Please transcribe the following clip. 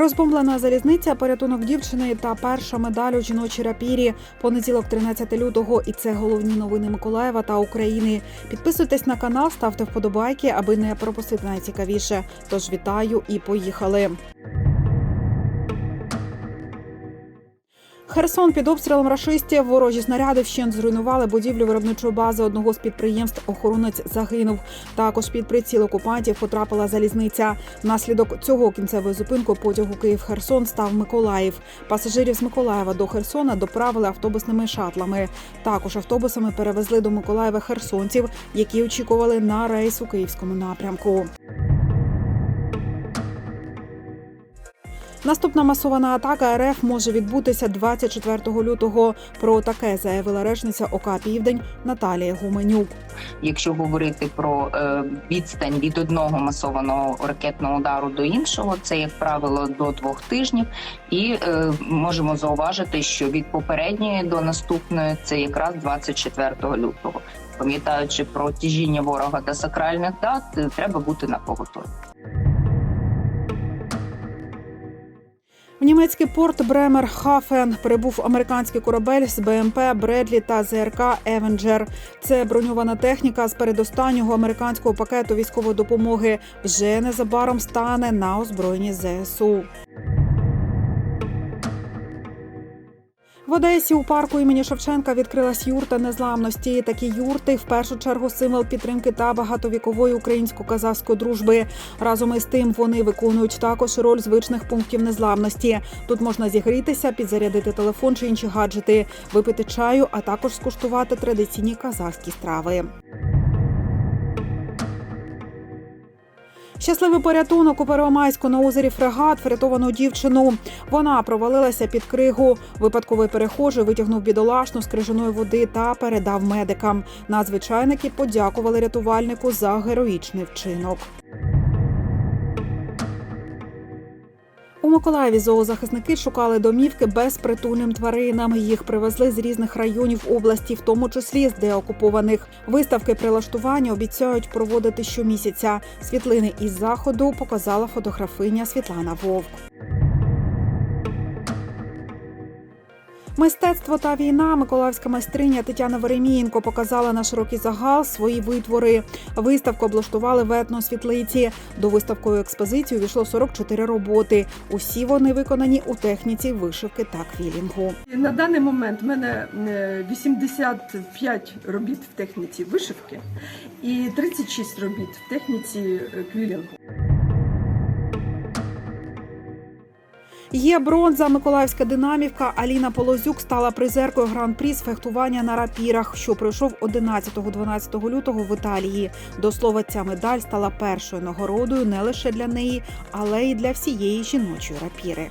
Розбомблена залізниця, порятунок дівчини та перша медаль у жіночій рапірі. Понеділок, 13 лютого. І це головні новини Миколаєва та України. Підписуйтесь на канал, ставте вподобайки, аби не пропустити найцікавіше. Тож вітаю і поїхали. Херсон під обстрілом рашистів. Ворожі снаряди вщент зруйнували будівлю виробничої бази одного з підприємств. Охоронець загинув. Також під приціл окупантів потрапила залізниця. Внаслідок цього кінцевою зупинкою потягу Київ-Херсон став Миколаїв. Пасажирів з Миколаєва до Херсона доправили автобусними шатлами. Також автобусами перевезли до Миколаєва херсонців, які очікували на рейс у київському напрямку. Наступна масована атака РФ може відбутися 24 лютого. Про таке заявила речниця ОК Південь Наталія Гуменюк. Якщо говорити про е, відстань від одного масованого ракетного удару до іншого, це як правило до двох тижнів, і е, можемо зауважити, що від попередньої до наступної це якраз 24 лютого. Пам'ятаючи про тяжіння ворога та сакральних дат, е, треба бути на поготові. В німецький порт Бремер Хафен прибув американський корабель з БМП Бредлі та ЗРК Евенджер. Це броньована техніка з передостаннього американського пакету військової допомоги. Вже незабаром стане на озброєнні ЗСУ. В Одесі у парку імені Шевченка відкрилась юрта незламності. Такі юрти в першу чергу символ підтримки та багатовікової українсько-казахської дружби. Разом із тим вони виконують також роль звичних пунктів незламності. Тут можна зігрітися, підзарядити телефон чи інші гаджети, випити чаю, а також скуштувати традиційні казахські страви. Щасливий порятунок у Первомайську на озері Фрегат врятовану дівчину. Вона провалилася під кригу. Випадковий перехожий витягнув бідолашну з крижаної води та передав медикам. Надзвичайники подякували рятувальнику за героїчний вчинок. У Миколаєві зоозахисники шукали домівки безпритульним тваринам. Їх привезли з різних районів області, в тому числі з деокупованих. Виставки прилаштування обіцяють проводити щомісяця. Світлини із заходу показала фотографиня Світлана Вовк. Мистецтво та війна миколаївська майстриня Тетяна Веремієнко показала на широкий загал свої витвори. Виставку облаштували в етносвітлиці. До виставкової експозиції увійшло 44 роботи. Усі вони виконані у техніці вишивки та квілінгу. На даний момент в мене е, 85 робіт в техніці вишивки і 36 робіт в техніці е, квілінгу. Є бронза. Миколаївська динамівка Аліна Полозюк стала призеркою гран-прі з фехтування на рапірах, що пройшов 11-12 лютого в Італії. До слова, ця медаль стала першою нагородою не лише для неї, але й для всієї жіночої рапіри.